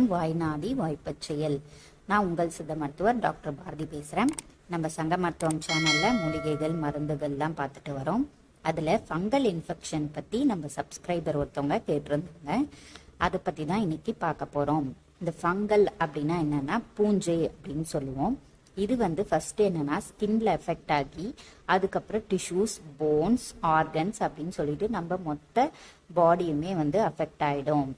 வரும். வாய்நாதி வாய்ப்பச் செயல். நான் உங்கள் சித்த மருத்துவர் டாக்டர் பாரதி பேசுகிறேன் நம்ம சங்க மருத்துவம் சேனலில் மூலிகைகள் மருந்துகள்லாம் பார்த்துட்டு வரோம். அதில் ஃபங்கல் இன்ஃபெக்ஷன் பற்றி நம்ம சப்ஸ்கிரைபர் ஒருத்தவங்க கேட்டிருந்தாங்க. அதை பற்றி தான் இன்னைக்கு பார்க்க போகிறோம் இந்த ஃபங்கல் அப்படின்னா என்னென்னா பூஞ்சை அப்படின்னு சொல்லுவோம். இது வந்து ஃபஸ்ட்டு என்னென்னா ஸ்கின்ல எஃபெக்ட் ஆகி அதுக்கப்புறம் டிஷ்யூஸ் போன்ஸ் ஆர்கன்ஸ் அப்படின்னு சொல்லிட்டு நம்ம மொத்த பாடியுமே வந்து அஃபெக்ட் ஆகிடும்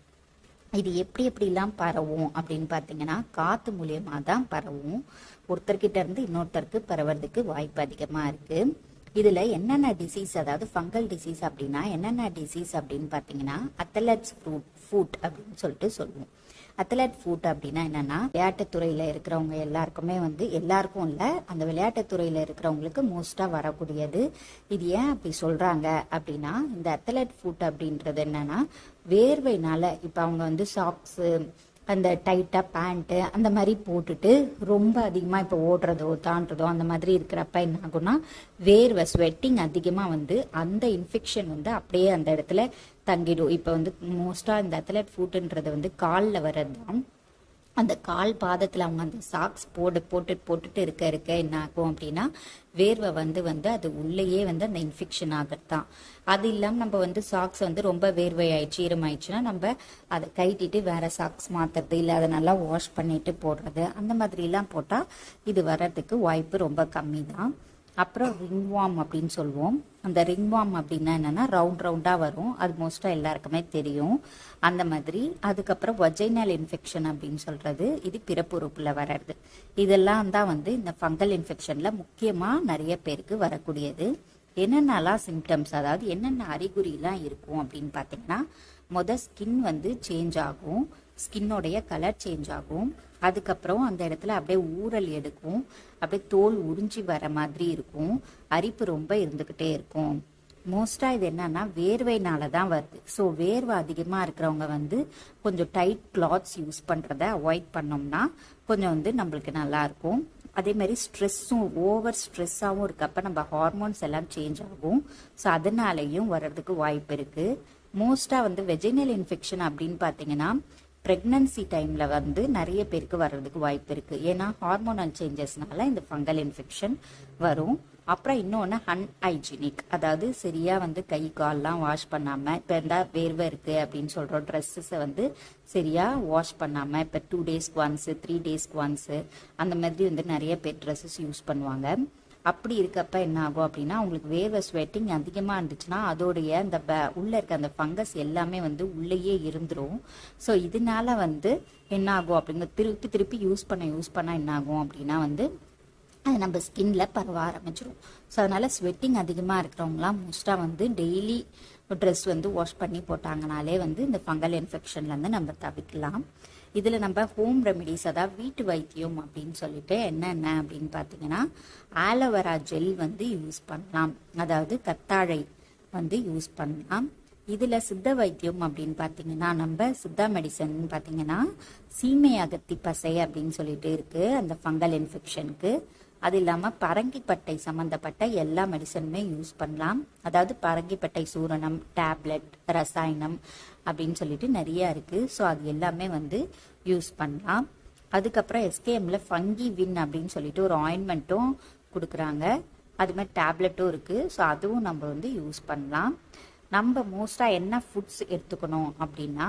இது எப்படி எப்படிலாம் பரவும் அப்படின்னு பார்த்தீங்கன்னா காற்று மூலியமாக தான் பரவும். ஒருத்தர்கிட்ட இருந்து இன்னொருத்தருக்கு பரவறதுக்கு வாய்ப்பு அதிகமாக இருக்குது இதில் என்னென்ன டிசீஸ் அதாவது ஃபங்கல் டிசீஸ் அப்படின்னா என்னென்ன டிசீஸ் அப்படின்னு பார்த்தீங்கன்னா அத்தலட்ஸ் ஃப்ரூட் ஃபுட் அப்படின்னு சொல்லிட்டு சொல்லுவோம். அத்லட் ஃபுட் அப்படின்னா என்னன்னா விளையாட்டுத்துறையில இருக்கிறவங்க எல்லாருக்குமே வந்து எல்லாருக்கும் இல்லை அந்த விளையாட்டுத்துறையில இருக்கிறவங்களுக்கு மோஸ்டா வரக்கூடியது. இது ஏன் அப்படி சொல்றாங்க அப்படின்னா இந்த அத்லட் ஃபுட் அப்படின்றது என்னன்னா வேர்வைனால இப்போ அவங்க வந்து சாக்ஸு அந்த டைட்டாக பேண்ட்டு அந்த மாதிரி போட்டுட்டு ரொம்ப அதிகமாக இப்போ ஓடுறதோ தாண்டுறதோ அந்த மாதிரி இருக்கிறப்ப என்ன ஆகும்னா வேர்வை ஸ்வெட்டிங் அதிகமாக வந்து அந்த இன்ஃபெக்ஷன் வந்து அப்படியே அந்த இடத்துல தங்கிடும். இப்போ வந்து மோஸ்ட்டாக இந்த அத்லட் ஃபுட்டுன்றது வந்து காலில் வர்றது தான் அந்த கால் பாதத்தில் அவங்க அந்த சாக்ஸ் போட்டு போட்டு போட்டுட்டு இருக்க இருக்க என்ன ஆகும் அப்படின்னா வேர்வை வந்து வந்து அது உள்ளேயே வந்து அந்த இன்ஃபெக்ஷன் ஆகிறது தான் அது இல்லாமல் நம்ம வந்து சாக்ஸ் வந்து ரொம்ப வேர்வை ஆயிடுச்சு ஈரமாயிடுச்சுன்னா நம்ம அதை கைட்டிட்டு வேற சாக்ஸ் மாற்றுறது இல்லை அதை நல்லா வாஷ் பண்ணிட்டு போடுறது அந்த மாதிரிலாம் போட்டால் இது வர்றதுக்கு வாய்ப்பு ரொம்ப கம்மி தான் அப்புறம் ரிங் வார்ம் அப்படின்னு சொல்லுவோம். அந்த ரிங் வார்ம் அப்படின்னா என்னென்னா ரவுண்ட் ரவுண்டாக வரும். அது மோஸ்ட்டாக எல்லாருக்குமே தெரியும். அந்த மாதிரி. அதுக்கப்புறம் வஜைனல் இன்ஃபெக்ஷன் அப்படின்னு சொல்கிறது இது பிறப்புறுப்பில் வர்றது. இதெல்லாம் தான் வந்து இந்த ஃபங்கல் இன்ஃபெக்ஷனில் முக்கியமாக நிறைய பேருக்கு வரக்கூடியது. என்னென்னலாம் சிம்டம்ஸ் அதாவது என்னென்ன அறிகுறிலாம் இருக்கும் அப்படின்னு பார்த்தீங்கன்னா மொதல் ஸ்கின் வந்து சேஞ்ச் ஆகும். ஸ்கின்னோடைய கலர் சேஞ்ச் ஆகும். அதுக்கப்புறம் அந்த இடத்துல அப்படியே ஊறல் எடுக்கும். அப்படியே தோல் உறிஞ்சி வர மாதிரி இருக்கும். அரிப்பு ரொம்ப இருந்துக்கிட்டே இருக்கும். மோஸ்ட்டாக இது என்னன்னா வேர்வைனால தான் வருது. ஸோ வேர்வை அதிகமாக இருக்கிறவங்க வந்து கொஞ்சம் டைட் கிளாத்ஸ் யூஸ் பண்ணுறத அவாய்ட் பண்ணோம்னா கொஞ்சம் வந்து நம்மளுக்கு நல்லா இருக்கும். அதே மாதிரி ஸ்ட்ரெஸ்ஸும் ஓவர் ஸ்ட்ரெஸ்ஸாகவும் இருக்கப்ப நம்ம ஹார்மோன்ஸ் எல்லாம் சேஞ்ச் ஆகும். ஸோ அதனாலையும் வர்றதுக்கு வாய்ப்பு இருக்குது மோஸ்ட்டாக வந்து வெஜினல் இன்ஃபெக்ஷன் அப்படின்னு பார்த்தீங்கன்னா ப்ரெக்னன்சி டைமில் வந்து நிறைய பேருக்கு வர்றதுக்கு வாய்ப்பு இருக்குது ஏன்னா ஹார்மோனல் சேஞ்சஸ்னால இந்த ஃபங்கல் இன்ஃபெக்ஷன் வரும். அப்புறம் இன்னொன்று அன்ஹைஜீனிக் அதாவது சரியாக வந்து கை கால்லாம் வாஷ் பண்ணாமல் இப்போ இருந்தா வேர்வை இருக்குது அப்படின்னு சொல்கிறோம் ட்ரெஸ்ஸஸை வந்து சரியாக வாஷ் பண்ணாமல் இப்போ டூ டேஸ்க்கு ஒன்ஸு த்ரீ டேஸ்க்கு ஒன்ஸு அந்த மாதிரி வந்து நிறைய பேர் ட்ரெஸ்ஸஸ் யூஸ் பண்ணுவாங்க. அப்படி இருக்கப்ப என்ன ஆகும் அப்படின்னா உங்களுக்கு வேர்வை ஸ்வெட்டிங் அதிகமாக இருந்துச்சுன்னா அதோடைய அந்த ப- உள்ளே இருக்க அந்த ஃபங்கஸ் எல்லாமே வந்து உள்ளேயே இருந்துரும். ஸோ இதனால வந்து என்ன ஆகும் அப்படிங்க திருப்பி திருப்பி யூஸ் பண்ண யூஸ் பண்ணால் என்ன ஆகும் அப்படின்னா வந்து அது நம்ம ஸ்கின்ல பரவ ஆரம்பிச்சிடும் ஸோ அதனால ஸ்வெட்டிங் அதிகமாக இருக்கிறவங்களாம் மோஸ்ட்டாக வந்து டெய்லி ட்ரெஸ் வந்து வாஷ் பண்ணி போட்டாங்கனாலே வந்து இந்த ஃபங்கல் இன்ஃபெக்ஷன்லேருந்து நம்ம தவிர்க்கலாம் இதில் நம்ம ஹோம் ரெமிடிஸ் அதாவது வீட்டு வைத்தியம் அப்படின்னு சொல்லிட்டு என்னென்ன அப்படின்னு பார்த்தீங்கன்னா ஆலோவேரா ஜெல் வந்து யூஸ் பண்ணலாம். அதாவது கத்தாழை வந்து யூஸ் பண்ணலாம். இதில் சித்த வைத்தியம் அப்படின்னு பார்த்தீங்கன்னா நம்ம சித்தா மெடிசன் பார்த்தீங்கன்னா சீமை அகத்தி பசை அப்படின்னு சொல்லிட்டு இருக்குது அந்த ஃபங்கல் இன்ஃபெக்ஷனுக்கு அது இல்லாமல் பரங்கிப்பட்டை சம்மந்தப்பட்ட எல்லா மெடிசனுமே யூஸ் பண்ணலாம். அதாவது பரங்கிப்பட்டை சூரணம் டேப்லெட் ரசாயனம் அப்படின்னு சொல்லிட்டு நிறைய இருக்குது ஸோ அது எல்லாமே வந்து யூஸ் பண்ணலாம். அதுக்கப்புறம் எஸ்கேஎம்ல ஃபங்கி வின் அப்படின்னு சொல்லிட்டு ஒரு ஆயின்மெண்ட்டும் கொடுக்குறாங்க. அது மாதிரி டேப்லெட்டும் இருக்குது ஸோ அதுவும் நம்ம வந்து யூஸ் பண்ணலாம். நம்ம மோஸ்ட்டாக என்ன ஃபுட்ஸ் எடுத்துக்கணும் அப்படின்னா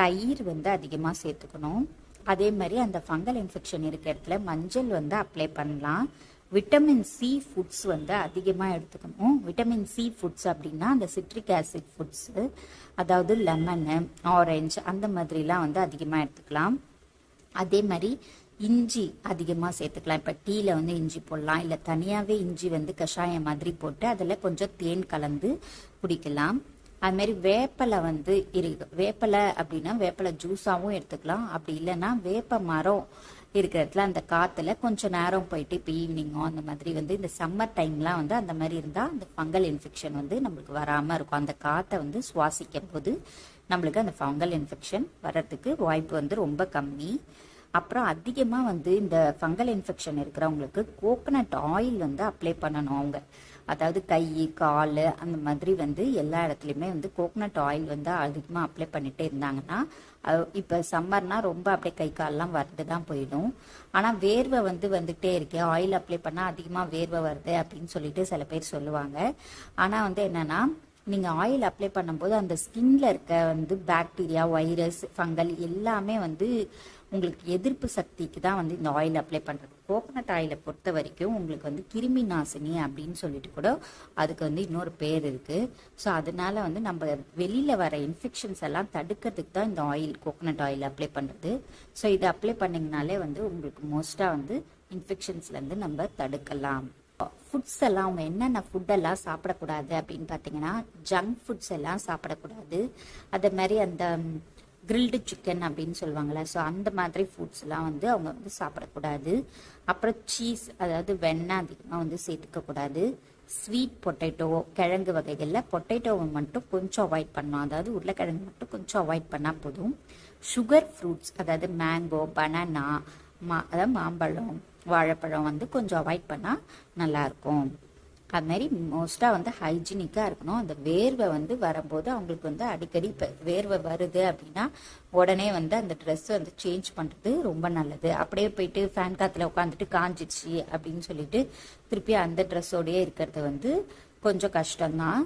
தயிர் வந்து அதிகமாக சேர்த்துக்கணும். அதே மாதிரி அந்த ஃபங்கல் இன்ஃபெக்ஷன் இருக்க இடத்துல மஞ்சள் வந்து அப்ளை பண்ணலாம். விட்டமின் சி ஃபுட்ஸ் வந்து அதிகமாக எடுத்துக்கணும். விட்டமின் சி ஃபுட்ஸ் அப்படின்னா அந்த சிட்ரிக் ஆசிட் ஃபுட்ஸு அதாவது லெமனு ஆரஞ்சு அந்த மாதிரிலாம் வந்து அதிகமாக எடுத்துக்கலாம். அதே மாதிரி இஞ்சி அதிகமாக சேர்த்துக்கலாம். இப்போ டீயில் வந்து இஞ்சி போடலாம். இல்லை தனியாகவே இஞ்சி வந்து கஷாயம் மாதிரி போட்டு அதில் கொஞ்சம் தேன் கலந்து குடிக்கலாம். அது மாதிரி வேப்பலை வந்து இருக்கு. வேப்பலை அப்படின்னா வேப்பலை ஜூஸாகவும் எடுத்துக்கலாம். அப்படி இல்லைன்னா வேப்ப மரம் இருக்கிறதுல அந்த காத்துல கொஞ்சம் நேரம் போயிட்டு இப்போ ஈவினிங்கோ அந்த மாதிரி வந்து இந்த சம்மர் டைம்லாம் வந்து அந்த மாதிரி இருந்தால் அந்த ஃபங்கல் இன்ஃபெக்ஷன் வந்து நம்மளுக்கு வராமல் இருக்கும். அந்த காற்றை வந்து சுவாசிக்கும் போது நம்மளுக்கு அந்த ஃபங்கல் இன்ஃபெக்ஷன் வர்றதுக்கு வாய்ப்பு வந்து ரொம்ப கம்மி. அப்புறம் அதிகமாக வந்து இந்த ஃபங்கல் இன்ஃபெக்ஷன் இருக்கிறவங்களுக்கு கோகனட் ஆயில் வந்து அப்ளை பண்ணணும் அவங்க. அதாவது கை கால் அந்த மாதிரி வந்து எல்லா இடத்துலையுமே வந்து கோகனட் ஆயில் வந்து அதிகமாக அப்ளை பண்ணிட்டே இருந்தாங்கன்னா இப்போ சம்மர்னா ரொம்ப அப்படியே கை கால்லாம் வறண்டு தான் போயிடும். ஆனால் வேர்வை வந்து வந்துகிட்டே இருக்கு. ஆயில் அப்ளை பண்ணால் அதிகமாக வேர்வை வருது அப்படின்னு சொல்லிட்டு சில பேர் சொல்லுவாங்க. ஆனால் வந்து என்னன்னா நீங்கள் ஆயில் அப்ளை பண்ணும்போது அந்த ஸ்கின்ல இருக்க வந்து பாக்டீரியா வைரஸ் ஃபங்கல் எல்லாமே வந்து உங்களுக்கு எதிர்ப்பு சக்திக்கு தான் வந்து இந்த ஆயில் அப்ளை பண்ணுறது கோகனட் ஆயிலை பொறுத்த வரைக்கும் உங்களுக்கு வந்து கிருமி நாசினி அப்படின்னு சொல்லிட்டு கூட அதுக்கு வந்து இன்னொரு பேர் இருக்குது ஸோ அதனால வந்து நம்ம வெளியில் வர இன்ஃபெக்ஷன்ஸ் எல்லாம் தடுக்கிறதுக்கு தான் இந்த ஆயில் கோகனட் ஆயில் அப்ளை பண்ணுறது ஸோ இதை அப்ளை பண்ணிங்கனாலே வந்து உங்களுக்கு மோஸ்ட்டாக வந்து இன்ஃபெக்ஷன்ஸ்லேருந்து நம்ம தடுக்கலாம். ஃபுட்ஸ் எல்லாம் அவங்க என்னென்ன ஃபுட்டெல்லாம் சாப்பிடக்கூடாது அப்படின்னு பார்த்தீங்கன்னா ஜங்க் ஃபுட்ஸ் எல்லாம் சாப்பிடக்கூடாது. அதே மாதிரி அந்த கிரில்டு சிக்கன் அப்படின்னு சொல்லுவாங்கள்ல ஸோ அந்த மாதிரி ஃபுட்ஸ்லாம் வந்து அவங்க வந்து சாப்பிடக்கூடாது. அப்புறம் சீஸ் அதாவது வெண்ணெய் அதிகமாக வந்து சேர்த்துக்கக்கூடாது. ஸ்வீட் பொட்டேட்டோ கிழங்கு வகைகளில் பொட்டேட்டோவை மட்டும் கொஞ்சம் அவாய்ட் பண்ணணும். அதாவது உருளைக்கிழங்கு மட்டும் கொஞ்சம் அவாய்ட் பண்ணால் போதும். சுகர் ஃப்ரூட்ஸ் அதாவது மேங்கோ பனானா மா அதாவது மாம்பழம் வாழைப்பழம் வந்து கொஞ்சம் அவாய்ட் பண்ணால் நல்லாயிருக்கும் அது மாதிரி மோஸ்ட்டாக வந்து ஹைஜீனிக்காக இருக்கணும். அந்த வேர்வை வந்து வரும்போது அவங்களுக்கு வந்து அடிக்கடி இப்போ வேர்வை வருது அப்படின்னா உடனே வந்து அந்த ட்ரெஸ் வந்து சேஞ்ச் பண்ணுறது ரொம்ப நல்லது. அப்படியே போயிட்டு ஃபேன் காற்றுல உட்காந்துட்டு காஞ்சிச்சு அப்படின்னு சொல்லிட்டு திருப்பி அந்த ட்ரெஸ்ஸோடயே இருக்கிறது வந்து கொஞ்சம் கஷ்டம்தான்.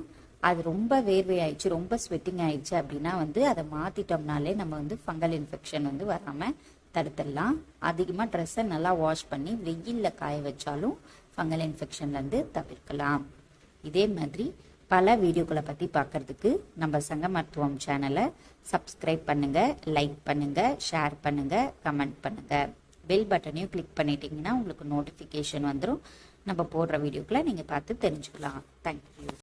அது ரொம்ப வேர்வை ஆயிடுச்சு ரொம்ப ஸ்வெட்டிங் ஆயிடுச்சு அப்படின்னா வந்து அதை மாற்றிட்டோம்னாலே நம்ம வந்து ஃபங்கல் இன்ஃபெக்ஷன் வந்து வராமல் தடுத்துடலாம். அதிகமாக ட்ரெஸ்ஸை நல்லா வாஷ் பண்ணி வெயிலில் காய வச்சாலும் ஃபங்கல் இன்ஃபெக்ஷன்லேருந்து தவிர்க்கலாம். இதே மாதிரி பல வீடியோக்களை பற்றி பார்க்கறதுக்கு நம்ம சங்க மருத்துவம் சேனலை சப்ஸ்கிரைப் பண்ணுங்கள் லைக் பண்ணுங்கள் ஷேர் பண்ணுங்கள் கமெண்ட் பண்ணுங்கள் பெல் பட்டனையும் கிளிக் பண்ணிட்டீங்கன்னா உங்களுக்கு நோட்டிஃபிகேஷன் வந்துடும் நம்ம போடுற வீடியோக்களை நீங்கள் பார்த்து தெரிஞ்சுக்கலாம். தேங்க்யூ